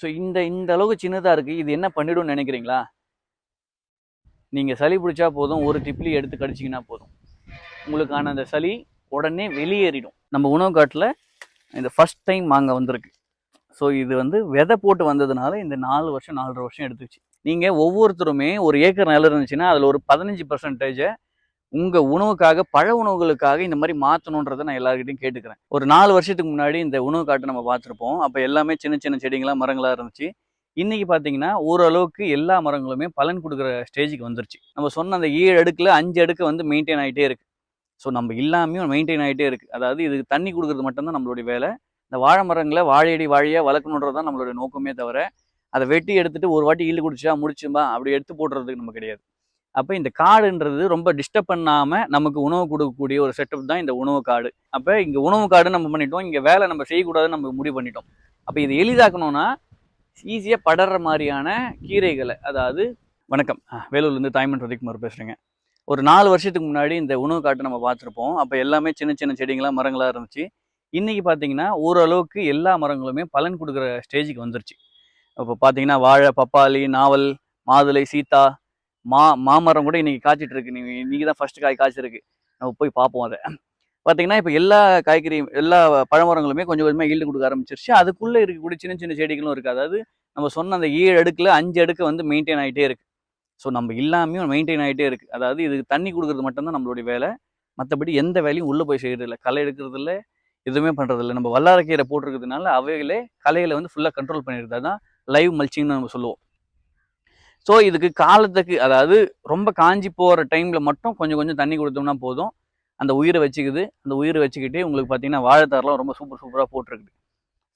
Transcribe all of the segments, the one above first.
So இந்த இந்த அளவுக்கு சின்னதாக இருக்குது இது என்ன பண்ணிடும்னு நினைக்கிறீங்களா? நீங்கள் சளி பிடிச்சா போதும். ஒரு டிப்லி எடுத்து கடிச்சிங்கன்னா போதும். உங்களுக்கான அந்த சளி உடனே வெளியேறிடும். நம்ம உணவு காட்டில் இந்த ஃபஸ்ட் டைம் மாங்காய் வந்திருக்கு. ஸோ இது வந்து விதை போட்டு வந்ததுனால இந்த நாலு வருஷம் நாலரை வருஷம் எடுத்துச்சு. நீங்கள் ஒவ்வொருத்தருமே ஒரு ஏக்கர் நிலம் இருந்துச்சுன்னா அதில் ஒரு பதினஞ்சு பர்சன்டேஜை உங்கள் உணவுக்காக பழ உணவுகளுக்காக இந்த மாதிரி மாற்றணுன்றதை நான் எல்லாருக்கிட்டையும் கேட்டுக்கிறேன். ஒரு நாலு வருஷத்துக்கு முன்னாடி இந்த உணவு காட்டை நம்ம பார்த்துருப்போம். அப்போ எல்லாமே சின்ன சின்ன செடிங்களாக மரங்களாக இருந்துச்சு. இன்றைக்கி பார்த்தீங்கன்னா ஓரளவுக்கு எல்லா மரங்களுமே பலன் கொடுக்குற ஸ்டேஜுக்கு வந்துருச்சு. நம்ம சொன்ன அந்த ஏழு அடுக்கில் அஞ்சு அடுக்கு வந்து மெயின்டைன் ஆகிட்டே இருக்குது ஸோ நம்ம இல்லாமையும் மெயின்டைன் ஆகிட்டே இருக்குது அதாவது இதுக்கு தண்ணி கொடுக்குறது மட்டும்தான் நம்மளுடைய வேலை. இந்த வாழை மரங்களை வாழையடி வாழையாக வளர்க்கணுன்றது தான் நம்மளுடைய நோக்கமே தவிர அதை வெட்டி எடுத்துட்டு ஒரு வாட்டி ஈல்டு குடிச்சா முடிச்சுமா அப்படி எடுத்து போடுறதுக்கு நம்ம கிடையாது. அப்போ இந்த காடுன்றது ரொம்ப டிஸ்டர்ப் பண்ணாமல் நமக்கு உணவு கொடுக்கக்கூடிய ஒரு செட்டப் தான் இந்த உணவு காடு. அப்போ இங்கே உணவு காடு நம்ம பண்ணிட்டோம் இங்கே வேலை நம்ம செய்யக்கூடாதுன்னு நம்ம முடிவு பண்ணிட்டோம். அப்போ இதை எளிதாக்கணும்னா ஈஸியாக படற மாதிரியான கீரைகளை அதாவது வணக்கம். வேலூர்லேருந்து தாய்மன் ரதிக்குமார் பேசுகிறேங்க ஒரு நாலு வருஷத்துக்கு முன்னாடி இந்த உணவு காட்டை நம்ம பார்த்துருப்போம். அப்போ எல்லாமே சின்ன சின்ன செடிங்களாக மரங்களாக இருந்துச்சு. இன்றைக்கி பார்த்தீங்கன்னா ஓரளவுக்கு எல்லா மரங்களுமே பலன் கொடுக்குற ஸ்டேஜுக்கு வந்துருச்சு. இப்போ பார்த்தீங்கன்னா வாழை பப்பாளி நாவல் மாதுளை சீத்தா மா மாமரம் கூட இன்னைக்கு காய்ச்சிட்டு இருக்கு நீங்க இன்னைக்கு தான் ஃபர்ஸ்ட் காய் காய்ச்சிருக்கு. நம்ம போய் பார்ப்போம் அதை. பார்த்தீங்கன்னா இப்போ எல்லா காய்கறி எல்லா பழமரங்களுமே கொஞ்சம் கொஞ்சமாக ஈல்டு கொடுக்க ஆரம்பிச்சிருச்சு. அதுக்குள்ளே இருக்கக்கூடிய சின்ன சின்ன செடிகளும் இருக்குது அதாவது நம்ம சொன்ன அந்த ஏழு அடுக்கில் அஞ்சு அடுக்கு வந்து மெயின்டைன் ஆகிட்டே இருக்கு. ஸோ நம்ம இல்லாமையும் மெயின்டைன் ஆகிட்டே இருக்கு. அதாவது இதுக்கு தண்ணி கொடுக்குறது மட்டும்தான் நம்மளுடைய வேலை. மற்றபடி எந்த வேலையும் உள்ளே போய் செய்கிறது இல்லை களை எடுக்கிறது இல்லை எதுவுமே பண்ணுறதில்ல நம்ம வல்லாரக்கீரை போட்டிருக்கிறதுனால அவைகளே களைகளை வந்து ஃபுல்லாக கண்ட்ரோல் பண்ணிடுது அதான் லைவ் மல்ச்சிங்னு நம்ம சொல்லுவோம். ஸோ இதுக்கு காலத்துக்கு அதாவது ரொம்ப காஞ்சி போகிற டைமில் மட்டும் கொஞ்சம் கொஞ்சம் தண்ணி கொடுத்தோம்னா போதும். அந்த உயிரை வச்சுக்குது. அந்த உயிரை வச்சுக்கிட்டே உங்களுக்கு பார்த்தீங்கன்னா வாழைத்தாரெலாம் ரொம்ப சூப்பர் சூப்பராக போட்டிருக்குது.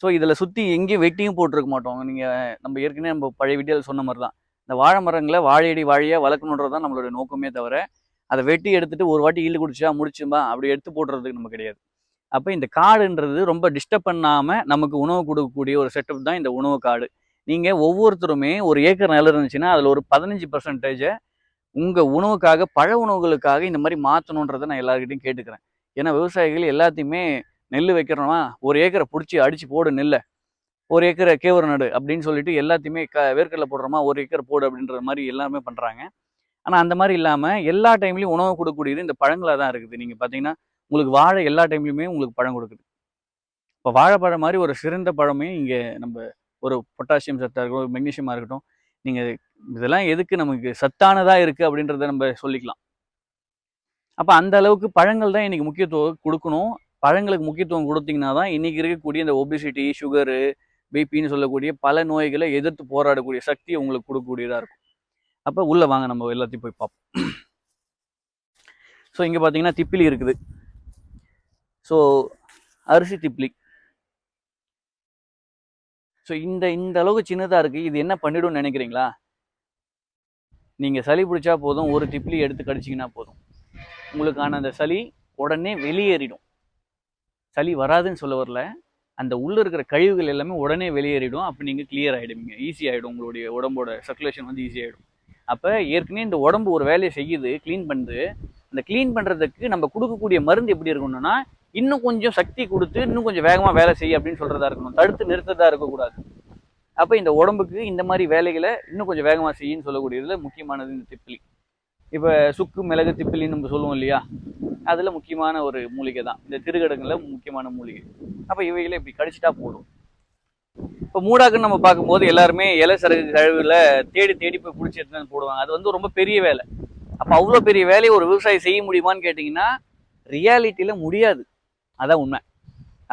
ஸோ இதில் சுற்றி எங்கேயும் வெட்டியும் போட்டிருக்க மாட்டோம். நீங்கள் நம்ம ஏற்கனவே நம்ம பழைய வீடியோவில் சொன்ன மாதிரி தான் இந்த வாழை மரங்களை வாழையடி வாழையாக வளர்க்கணுன்றது தான் நம்மளுடைய நோக்கமே தவிர அதை வெட்டி எடுத்துட்டு ஒரு வாட்டி ஈல்டு குடிச்சா முடிச்சுமா? அப்படி எடுத்து போடுறதுக்கு நம்ம கிடையாது. அப்போ இந்த காடுன்றது ரொம்ப டிஸ்டர்ப் பண்ணாமல் நமக்கு உணவு கொடுக்கக்கூடிய ஒரு செட்டப் தான் இந்த உணவு காடு. நீங்கள் ஒவ்வொருத்தருமே ஒரு ஏக்கர் நிலம் இருந்துச்சுன்னா அதில் ஒரு பதினஞ்சு பர்சன்டேஜை உங்கள் உணவுக்காக பழ உணவுகளுக்காக இந்த மாதிரி மாற்றணுன்றதை நான் எல்லாருக்கிட்டையும் கேட்டுக்கிறேன். ஏன்னா விவசாயிகள் எல்லாத்தையுமே நெல் வைக்கிறோமா? ஒரு ஏக்கரை பிடிச்சி அடித்து போடு நெல்லை. ஒரு ஏக்கரை கேவர நடு அப்படின்னு சொல்லிட்டு எல்லாத்தையுமே க வேர்க்கடலை போடுறோமா? ஒரு ஏக்கர் போடு அப்படின்ற மாதிரி எல்லாருமே பண்ணுறாங்க ஆனால் அந்த மாதிரி இல்லாமல் எல்லா டைம்லையும் உணவு கொடுக்கக்கூடியது இந்த பழங்களாக தான் இருக்குது. நீங்கள் பார்த்தீங்கன்னா உங்களுக்கு வாழை எல்லா டைம்லையுமே உங்களுக்கு பழம் கொடுக்குது. இப்போ வாழைப்பழம் மாதிரி ஒரு சிறந்த பழமே இங்கே நம்ம ஒரு பொட்டாசியம் சத்தாக இருக்கட்டும் மெக்னீஷியமாக இருக்கட்டும் நீங்கள் இதெல்லாம் எதுக்கு நமக்கு சத்தானதாக இருக்குது அப்படின்றத நம்ம சொல்லிக்கலாம். அப்போ அந்த அளவுக்கு பழங்கள் தான் இன்றைக்கி முக்கியத்துவம் கொடுக்கணும். பழங்களுக்கு முக்கியத்துவம் கொடுத்தீங்கன்னா தான் இன்றைக்கி இருக்கக்கூடிய இந்த ஒபிசிட்டி சுகரு பிபின்னு சொல்லக்கூடிய பல நோய்களை எதிர்த்து போராடக்கூடிய சக்தி உங்களுக்கு கொடுக்கக்கூடியதாக இருக்கும். அப்போ உள்ளே வாங்க நம்ம எல்லாத்தையும் போய் பார்ப்போம். ஸோ இங்கே பார்த்தீங்கன்னா திப்பிலி இருக்குது. ஸோ அரிசி திப்பிலி. ஸோ இந்த இந்த அளவுக்கு சின்னதாக இருக்குது இது என்ன பண்ணிடும்னு நினைக்கிறீங்களா? நீங்கள் சளி பிடிச்சா போதும். ஒரு டிப்லி எடுத்து கடிச்சிங்கன்னா போதும். உங்களுக்கான அந்த சளி உடனே வெளியேறிடும். சளி வராதுன்னு சொல்ல வரல. அந்த உள்ளே இருக்கிற கழிவுகள் எல்லாமே உடனே வெளியேறிடும். அப்போ நீங்கள் கிளியர் ஆகிடுவீங்க ஈஸி ஆகிடும் உங்களுடைய உடம்போட சர்க்குலேஷன் வந்து ஈஸி ஆகிடும் அப்போ ஏற்கனவே இந்த உடம்பு ஒரு வேலையை செய்யுது. க்ளீன் பண்ணுது அந்த க்ளீன் பண்ணுறதுக்கு நம்ம கொடுக்கக்கூடிய மருந்து எப்படி இருக்கணும்னா இன்னும் கொஞ்சம் சக்தி கொடுத்து இன்னும் கொஞ்சம் வேகமாக வேலை செய்ய அப்படின்னு சொல்கிறதா இருக்கணும். தடுத்து நிறுத்ததாக இருக்கக்கூடாது. அப்போ இந்த உடம்புக்கு இந்த மாதிரி வேலைகளை இன்னும் கொஞ்சம் வேகமாக செய்யுன்னு சொல்லக்கூடியதில் முக்கியமானது இந்த திப்பிலி. இப்போ சுக்கு மிளகு திப்பிலின்னு நம்ம சொல்லுவோம் இல்லையா? அதில் முக்கியமான ஒரு மூலிகை தான். இந்த திருகடங்களில் முக்கியமான மூலிகை. அப்போ இவைகளை இப்படி கடிச்சிட்டா போடும் இப்போ மூடாக்குன்னு நம்ம பார்க்கும்போது எல்லாருமே இலை சரகு கழிவுல தேடி தேடி போய் பிடிச்சி எடுத்து போடுவாங்க. அது வந்து ரொம்ப பெரிய வேலை. அப்போ அவ்வளோ பெரிய வேலையை ஒரு விவசாயி செய்ய முடியுமான்னு கேட்டிங்கன்னா ரியாலிட்டியில் முடியாது. அதான் உண்மை.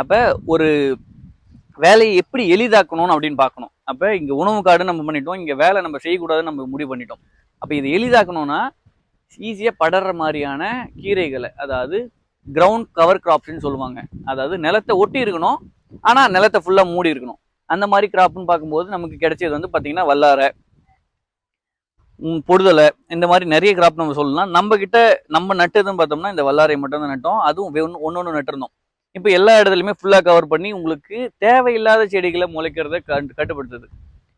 அப்போ ஒரு வேலையை எப்படி எளிதாக்கணும் அப்படின்னு பார்க்கணும். அப்போ இங்கே உணவு காடு நம்ம பண்ணிட்டோம் இங்கே வேலை நம்ம செய்யக்கூடாதுன்னு நம்ம முடிவு பண்ணிட்டோம். அப்போ இதை எளிதாக்கணும்னா ஈஸியாக படற மாதிரியான கீரைகளை அதாவது கிரவுண்ட் கவர் கிராப்ஸ்ன்னு சொல்லுவாங்க. அதாவது நிலத்தை ஒட்டி இருக்கணும் ஆனால் நிலத்தை ஃபுல்லாக மூடி இருக்கணும். அந்த மாதிரி கிராப்னு பார்க்கும்போது நமக்கு கிடைச்சது வந்து பார்த்திங்கன்னா வல்லாரை பொடுதலை இந்த மாதிரி நிறைய கிராப் நம்ம சொல்லலாம். நம்ம கிட்ட நம்ம நட்டதுன்னு பார்த்தோம்னா இந்த வல்லாரை மட்டும் தான் நட்டோம். அதுவும் ஒன்று ஒன்று நட்டிருந்தோம். இப்போ எல்லா இடத்துலையுமே ஃபுல்லாக கவர் பண்ணி உங்களுக்கு தேவையில்லாத செடிகளை முளைக்கிறத கண்டு கட்டுப்படுத்துது.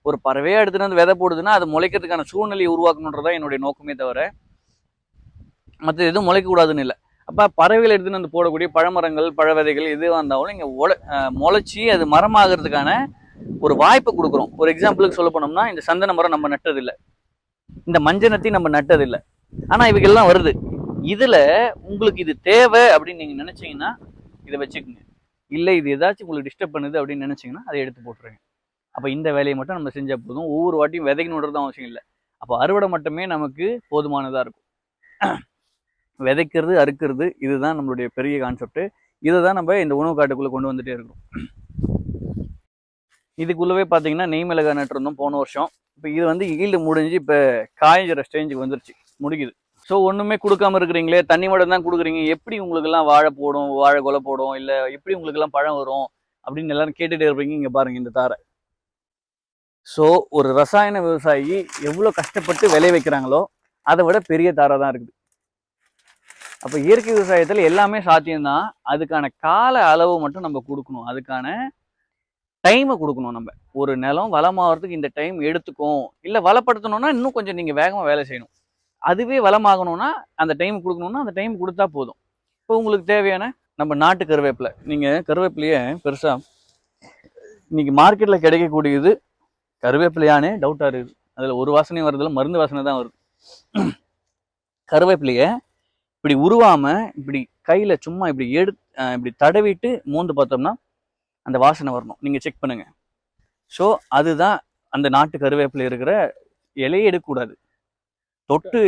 ஒரு பறவையாக எடுத்துகிட்டு வந்து விதை போடுதுன்னா அது முளைக்கிறதுக்கான சூழ்நிலையை உருவாக்கணுன்றதான் என்னுடைய நோக்கமே தவிர மற்ற எதுவும் முளைக்கக்கூடாதுன்னு இல்லை. அப்போ பறவைகள் எடுத்துன்னு வந்து போடக்கூடிய பழமரங்கள் பழ விதைகள் எதுவாக இருந்தாலும் இங்கே உல முளைச்சி அது மரமாகிறதுக்கான ஒரு வாய்ப்பு கொடுக்குறோம். ஒரு எக்ஸாம்பிளுக்கு சொல்ல போனோம்னா இந்த சந்தன மரம் நம்ம நட்டதில்லை. இந்த மஞ்சனத்தையும் நம்ம நட்டதில்லை. ஆனா இவைகள்லாம் வருது. இதுல உங்களுக்கு இது தேவை அப்படின்னு நீங்க நினைச்சீங்கன்னா இதை வச்சுக்கோங்க. இல்லை இது ஏதாச்சும் உங்களுக்கு டிஸ்டர்ப் பண்ணுது அப்படின்னு நினைச்சீங்கன்னா அதை எடுத்து போட்டுருங்க. அப்போ இந்த வேலையை மட்டும் நம்ம செஞ்சா போதும். ஒவ்வொரு வாட்டியும் விதைக்கணுன்றது அவசியம் இல்லை. அப்போ அறுவடை மட்டுமே நமக்கு போதுமானதாக இருக்கும். விதைக்கிறது அறுக்கிறது இதுதான் நம்மளுடைய பெரிய கான்செப்ட் இதை தான் நம்ம இந்த உணவு காட்டுக்குள்ளே கொண்டு வந்துட்டே இருக்கிறோம். இதுக்குள்ளவே பார்த்தீங்கன்னா நெய் மிளகாய் நட்டிருந்தோம் போன வருஷம். இப்போ இது வந்து ஈல்டு முடிஞ்சு இப்போ காய்ஞ்சிற ஸ்டேஜுக்கு வந்துருச்சு. முடிக்குது. ஸோ ஒன்றுமே கொடுக்காம இருக்கிறீங்களே தண்ணி மட்டும் தான் கொடுக்குறீங்க எப்படி உங்களுக்கெல்லாம் வாழை போடும் வாழை கொலை போடும் இல்லை எப்படி உங்களுக்கெல்லாம் பழம் வரும் அப்படின்னு எல்லாரும் கேட்டுகிட்டே இருப்பீங்க இங்கே பாருங்க இந்த தாரை. ஸோ ஒரு ரசாயன விவசாயி எவ்வளோ கஷ்டப்பட்டு விளைய வைக்கிறாங்களோ அதை விட பெரிய தாரை தான் இருக்குது. அப்போ இயற்கை விவசாயத்தில் எல்லாமே சாத்தியம்தான். அதுக்கான கால அளவு மட்டும் நம்ம கொடுக்கணும். அதுக்கான டைமை கொடுக்கணும் நம்ம. ஒரு நிலம் வளமாகறதுக்கு இந்த டைம் எடுத்துக்கும் இல்லை வளப்படுத்தணும்னா இன்னும் கொஞ்சம் நீங்கள் வேகமாக வேலை செய்யணும். அதுவே வளமாகணும்னா அந்த டைம் கொடுக்கணும்னா அந்த டைம் கொடுத்தா போதும். இப்போ உங்களுக்கு தேவையான நம்ம நாட்டு கருவேப்பிலை. நீங்கள் கருவேப்பிலையே பெருசாக இன்னைக்கு மார்க்கெட்டில் கிடைக்கக்கூடியது கருவேப்பிலையானே டவுட்டாக இருக்குது. அதில் ஒரு வாசனையும் வரதில்ல மருந்து வாசனை தான் வருது. கருவேப்பிலையை இப்படி உருவாமல் இப்படி கையில் சும்மா இப்படி எடு இப்படி தடவிட்டு மூந்து பார்த்தோம்னா அந்த வாசனை வரணும். நீங்க செக் பண்ணுங்க. ஸோ அதுதான் அந்த நாட்டு கருவேப்பிலை இருக்கிற இலையை எடுக்கக்கூடாது. தொட்டு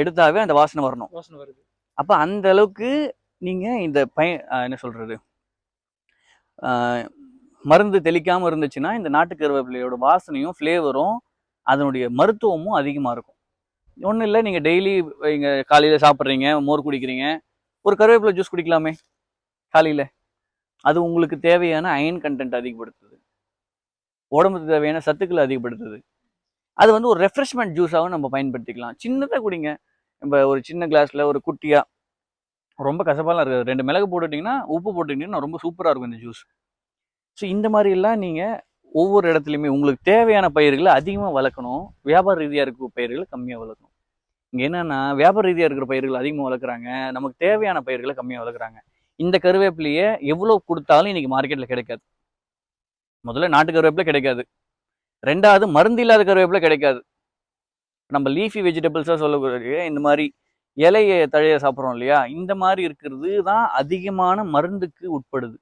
எடுத்தாவே அந்த வாசனை வரணும். வாசனை வருது. அப்ப அந்த அளவுக்கு நீங்க இந்த பய என்ன சொல்றது? ஆஹ் மருந்து தெளிக்காம இருந்துச்சுன்னா இந்த நாட்டு கருவேப்பிலையோட வாசனையும் ஃப்ளேவரும் அதனுடைய மருத்துவமும் அதிகமா இருக்கும். ஒன்றும் இல்லை நீங்கள் டெய்லி இங்கே காலையில் சாப்பிட்றீங்க மோர் குடிக்கிறீங்க ஒரு கருவேப்பிலை ஜூஸ் குடிக்கலாமே காலையில். அது உங்களுக்கு தேவையான அயன் கண்டென்ட் அதிகப்படுத்துது. உடம்புக்கு தேவையான சத்துக்களை அதிகப்படுத்துது. அது வந்து ஒரு ரெஃப்ரெஷ்மெண்ட் ஜூஸாகவும் நம்ம பயன்படுத்திக்கலாம். சின்னதாக குடிங்க. நம்ம ஒரு சின்ன கிளாஸில் ஒரு குட்டியாக ரொம்ப கசப்பாலாம் இருக்குது. ரெண்டு மிளகு போட்டுட்டிங்கன்னா உப்பு போட்டுட்டிங்கன்னா ரொம்ப சூப்பராக இருக்கும் இந்த ஜூஸ் ஸோ இந்த மாதிரிலாம் நீங்கள் ஒவ்வொரு இடத்துலையுமே உங்களுக்கு தேவையான பயிர்களை அதிகமாக வளர்க்கணும். வியாபார ரீதியாக இருக்கிற பயிர்களை கம்மியாக வளர்க்கணும். இங்கே என்னென்னா வியாபார ரீதியாக இருக்கிற பயிர்கள் அதிகமாக வளர்க்குறாங்க. நமக்கு தேவையான பயிர்களை கம்மியாக வளர்க்குறாங்க. இந்த கருவேப்பிலையை எவ்வளோ கொடுத்தாலும் இன்னைக்கு மார்க்கெட்டில் கிடைக்காது. முதல்ல நாட்டு கருவேப்பிலை கிடைக்காது. ரெண்டாவது மருந்து இல்லாத கருவேப்பிலை கிடைக்காது. நம்ம லீஃபி வெஜிடபிள்ஸாக சொல்லக்கூடிய இந்த மாதிரி இலையை தழைய சாப்பிட்றோம் இல்லையா? இந்த மாதிரி இருக்கிறது தான் அதிகமான மருந்துக்கு உட்படுது.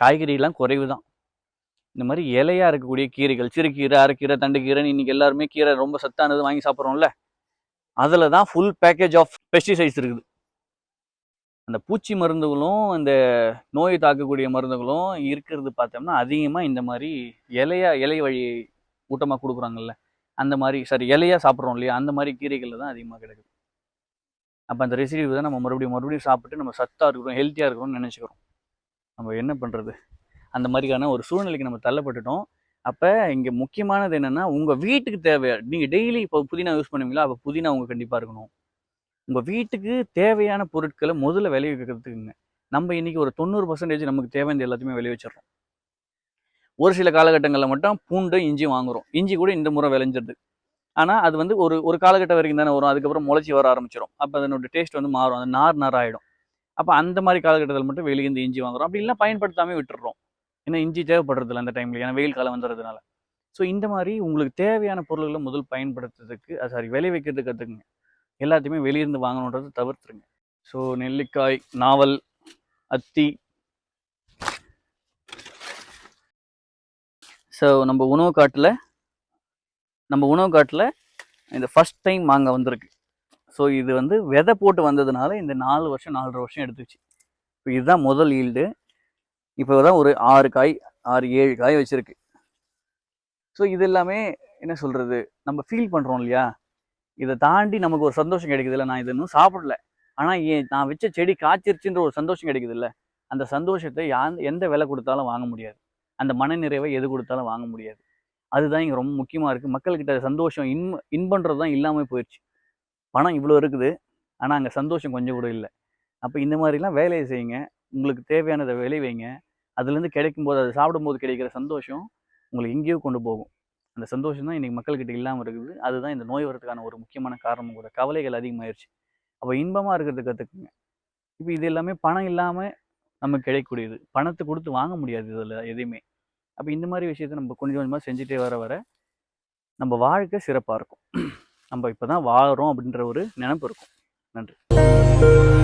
காய்கறிலாம் குறைவு தான் இந்த மாதிரி இலையாக இருக்கக்கூடிய கீரைகள் சிறுகீரை அரைக்கீரை தண்டுக்கீரைன்னு இன்றைக்கி எல்லாருமே கீரை ரொம்ப சத்தானது வாங்கி சாப்பிட்றோம்ல. அதில் தான் ஃபுல் பேக்கேஜ் ஆஃப் பெஸ்டிசைட்ஸ் இருக்குது. அந்த பூச்சி மருந்துகளும் அந்த நோயை தாக்கக்கூடிய மருந்துகளும் இருக்கிறது பார்த்தோம்னா அதிகமாக இந்த மாதிரி இலையா இலை வழி ஊட்டமாக கொடுக்குறாங்கல்ல. அந்த மாதிரி சரி இலையா சாப்பிட்றோம் இல்லையா? அந்த மாதிரி கீரைகளில் தான் அதிகமாக கிடைக்குது. அப்போ அந்த ரெசிபி தான் நம்ம மறுபடியும் மறுபடியும் சாப்பிட்டு நம்ம சத்தாக இருக்கிறோம் ஹெல்த்தியாக இருக்கிறோம்னு நினச்சிக்கிறோம். நம்ம என்ன பண்ணுறது அந்த மாதிரியான ஒரு சூழ்நிலைக்கு நம்ம தள்ளப்பட்டுட்டோம். அப்போ இங்கே முக்கியமானது என்னென்னா உங்கள் வீட்டுக்கு தேவை நீங்கள் டெய்லி இப்போ புதினா யூஸ் பண்ணுவீங்களா? அப்போ புதினா உங்கள் கண்டிப்பாக இருக்கணும். உங்கள் வீட்டுக்கு தேவையான பொருட்களை முதல்ல விளைவிக்கிறதுக்குங்க நம்ம இன்னைக்கு ஒரு தொண்ணூறு பர்சன்டேஜ் நமக்கு தேவையான எல்லாத்தையுமே விளைவிச்சிடுறோம் ஒரு சில காலகட்டங்களில் மட்டும் பூண்டு இஞ்சி வாங்குறோம். இஞ்சி கூட இந்த முறை விளைஞ்சிருது. ஆனால் அது வந்து ஒரு ஒரு காலகட்டம் வரைக்கும் தானே வரும். அதுக்கப்புறம் முளைச்சி வர ஆரம்பிச்சிடும் அப்போ அதனோட டேஸ்ட் வந்து மாறும். அது நார் நார் ஆகிடும் அப்போ அந்த மாதிரி காலகட்டத்தில் மட்டும் வெளியே இருந்து இஞ்சி வாங்குறோம். அப்படி இல்லை பயன்படுத்தாமே விட்டுடுறோம். ஏன்னா இஞ்சி தேவைப்படுறதில்ல அந்த டைம்ல ஏன்னா வெயில் காலம் வந்துடுறதுனால ஸோ இந்த மாதிரி உங்களுக்கு தேவையான பொருள்களை முதல் பயன்படுத்துறதுக்கு சாரி விளைவிக்கிறதுக்கு கற்றுக்குங்க எல்லாத்தையுமே வெளியிருந்து வாங்கணுன்றது தவிர்த்துருங்க. ஸோ நெல்லிக்காய் நாவல் அத்தி. ஸோ நம்ம உணவு காட்டில் நம்ம உணவு காட்டில் இந்த ஃபஸ்ட் டைம் மாங்காய் வந்திருக்கு. ஸோ இது வந்து விதை போட்டு வந்ததுனால இந்த நாலு வருஷம் நாலரை வருஷம் எடுத்துச்சு. இப்போ இதுதான் முதல் ஈல்டு இப்போ தான் ஒரு ஆறு காய் ஆறு ஏழு காய் வச்சுருக்கு. ஸோ இது எல்லாமே என்ன சொல்கிறது நம்ம ஃபீல் பண்ணுறோம் இல்லையா? இதை தாண்டி நமக்கு ஒரு சந்தோஷம் கிடைக்குது இல்லை நான் இதை இன்னும் சாப்பிடல. ஆனால் ஏன் நான் வச்ச செடி காய்ச்சிருச்சுன்ற ஒரு சந்தோஷம் கிடைக்குது இல்லை அந்த சந்தோஷத்தை யா எந்த விலை கொடுத்தாலும் வாங்க முடியாது. அந்த மனநிறைவை எது கொடுத்தாலும் வாங்க முடியாது. அதுதான் இங்கே ரொம்ப முக்கியமாக இருக்குது மக்கள்கிட்ட சந்தோஷம் இன்ப இன்பன்றது தான் இல்லாமல் போயிடுச்சு பணம் இவ்வளோ இருக்குது. ஆனால் அங்கே சந்தோஷம் கொஞ்சம் கூட இல்லை. அப்போ இந்த மாதிரிலாம் வேலையை செய்யுங்க. உங்களுக்கு தேவையானதை விளைவைங்க. அதுலேருந்து கிடைக்கும்போது அதை சாப்பிடும்போது கிடைக்கிற சந்தோஷம் உங்களை எங்கேயோ கொண்டு போகும். அந்த சந்தோஷம் தான் இன்றைக்கி மக்கள்கிட்ட இல்லாமல் இருக்குது. அதுதான் இந்த நோய் வரதுக்கான ஒரு முக்கியமான காரணமும் கூட. கவலைகள் அதிகமாயிருச்சு. அப்போ இன்பமாக இருக்கிறது கற்றுக்குங்க இப்போ இது எல்லாமே பணம் இல்லாமல் நமக்கு கிடைக்கக்கூடியது. பணத்தை கொடுத்து வாங்க முடியாது இதில் எதையுமே. அப்போ இந்த மாதிரி விஷயத்தை நம்ம கொஞ்சம் கொஞ்சமாக செஞ்சுட்டே வர வர நம்ம வாழ்க்கை சிறப்பாக இருக்கும். நம்ம இப்போ தான் வாழறோம் அப்படின்ற ஒரு நினப்பு இருக்கும். நன்றி.